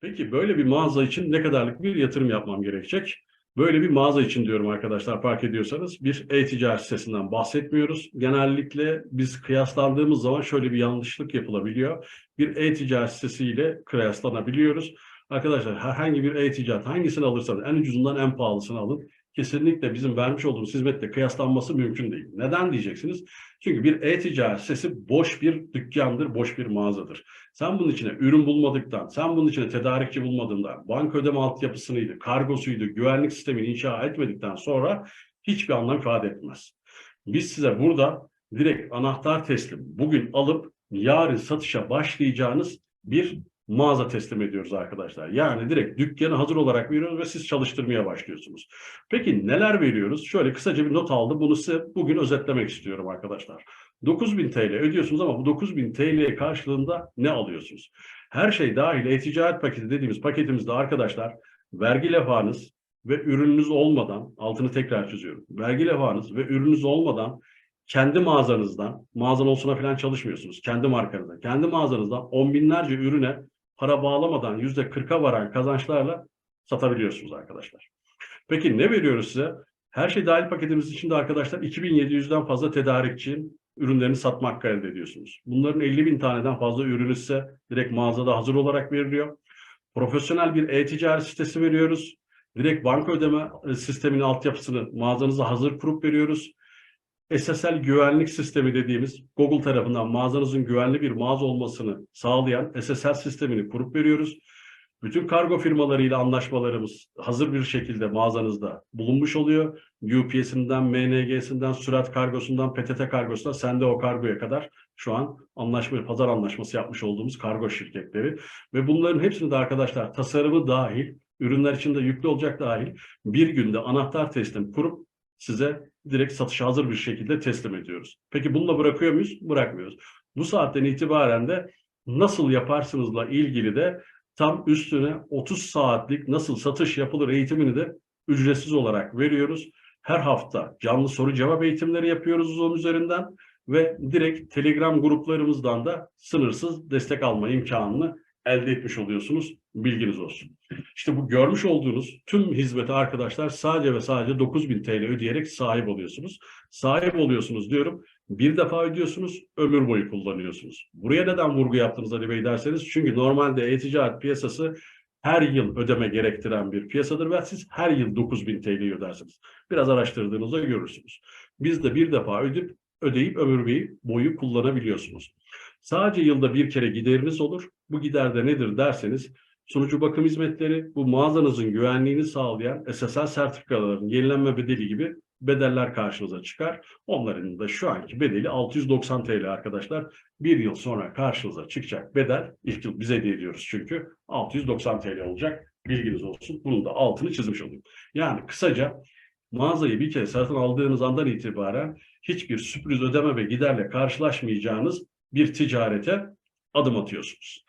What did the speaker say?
Peki böyle bir mağaza için ne kadarlık bir yatırım yapmam gerekecek? Böyle bir mağaza için diyorum arkadaşlar fark ediyorsanız bir e-ticaret sitesinden bahsetmiyoruz. Genellikle biz kıyaslandığımız zaman şöyle bir yanlışlık yapılabiliyor. Bir e-ticaret sitesiyle kıyaslanabiliyoruz. Arkadaşlar herhangi bir e-ticaret hangisini alırsanız en ucuzundan en pahalısını alın. Kesinlikle bizim vermiş olduğumuz hizmetle kıyaslanması mümkün değil. Neden diyeceksiniz? Çünkü bir e-ticaret sitesi boş bir dükkandır, boş bir mağazadır. Sen bunun içine ürün bulmadıktan, sen bunun içine tedarikçi bulmadığında, banka ödeme altyapısıydı, kargosuydu, güvenlik sistemini inşa etmedikten sonra hiçbir anlam ifade etmez. Biz size burada direkt anahtar teslim bugün alıp yarın satışa başlayacağınız bir mağaza teslim ediyoruz arkadaşlar. Yani direkt dükkanı hazır olarak veriyoruz ve siz çalıştırmaya başlıyorsunuz. Peki neler veriyoruz? Şöyle kısaca bir not aldım. Bunu size bugün özetlemek istiyorum arkadaşlar. 9000 TL ödüyorsunuz ama bu 9000 TL karşılığında ne alıyorsunuz? Her şey dahil e-ticaret paketi dediğimiz paketimizde arkadaşlar vergi levhanız ve ürününüz olmadan altını tekrar çiziyorum. Vergi levhanız ve ürününüz olmadan kendi mağazanızdan, mağazan olsuna falan çalışmıyorsunuz. Kendi markanızdan, kendi mağazanızdan on binlerce ürüne para bağlamadan yüzde kırka varan kazançlarla satabiliyorsunuz arkadaşlar. Peki ne veriyoruz size? Her şey dahil paketimiz içinde arkadaşlar 2700'den fazla tedarikçinin ürünlerini satma hakkı elde ediyorsunuz. Bunların 50 bin taneden fazla ürünü size direkt mağazada hazır olarak veriliyor. Profesyonel bir e-ticaret sitesi veriyoruz. Direkt banka ödeme e, sisteminin altyapısını mağazanıza hazır kurup veriyoruz. SSL güvenlik sistemi dediğimiz Google tarafından mağazanızın güvenli bir mağaza olmasını sağlayan SSL sistemini kurup veriyoruz. Bütün kargo firmalarıyla anlaşmalarımız hazır bir şekilde mağazanızda bulunmuş oluyor. UPS'inden, MNG'sinden, sürat kargosundan, PTT kargosundan, sende o kargoya kadar şu an anlaşma, pazar anlaşması yapmış olduğumuz kargo şirketleri. Ve bunların hepsini de arkadaşlar tasarımı dahil, ürünler içinde yüklü olacak dahil bir günde anahtar teslim kurup size direkt satışa hazır bir şekilde teslim ediyoruz. Peki bununla bırakıyor muyuz? Bırakmıyoruz. Bu saatten itibaren de nasıl yaparsınızla ilgili de tam üstüne 30 saatlik nasıl satış yapılır eğitimini de ücretsiz olarak veriyoruz. Her hafta canlı soru cevap eğitimleri yapıyoruz Zoom üzerinden ve direkt Telegram gruplarımızdan da sınırsız destek alma imkanını elde etmiş oluyorsunuz. Bilginiz olsun. İşte bu görmüş olduğunuz tüm hizmete arkadaşlar sadece ve sadece 9000 TL ödeyerek sahip oluyorsunuz. Sahip oluyorsunuz diyorum. Bir defa ödüyorsunuz, ömür boyu kullanıyorsunuz. Buraya neden vurgu yaptınız Ali Bey derseniz çünkü normalde e-ticaret piyasası her yıl ödeme gerektiren bir piyasadır ve siz her yıl 9000 TL ödersiniz. Biraz araştırdığınızda görürsünüz. Biz de bir defa ödeyip ödeyip ömür boyu kullanabiliyorsunuz. Sadece yılda bir kere gideriniz olur. Bu gider de nedir derseniz sunucu bakım hizmetleri bu mağazanızın güvenliğini sağlayan SSL sertifikaların yenilenme bedeli gibi bedeller karşınıza çıkar. Onların da şu anki bedeli 690 TL arkadaşlar. Bir yıl sonra karşınıza çıkacak bedel ilk yıl biz hediye ediyoruz çünkü 690 TL olacak. Bilginiz olsun. Bunun da altını çizmiş olayım. Yani kısaca mağazayı bir kere satın aldığınız andan itibaren hiçbir sürpriz ödeme ve giderle karşılaşmayacağınız bir ticarete adım atıyorsunuz.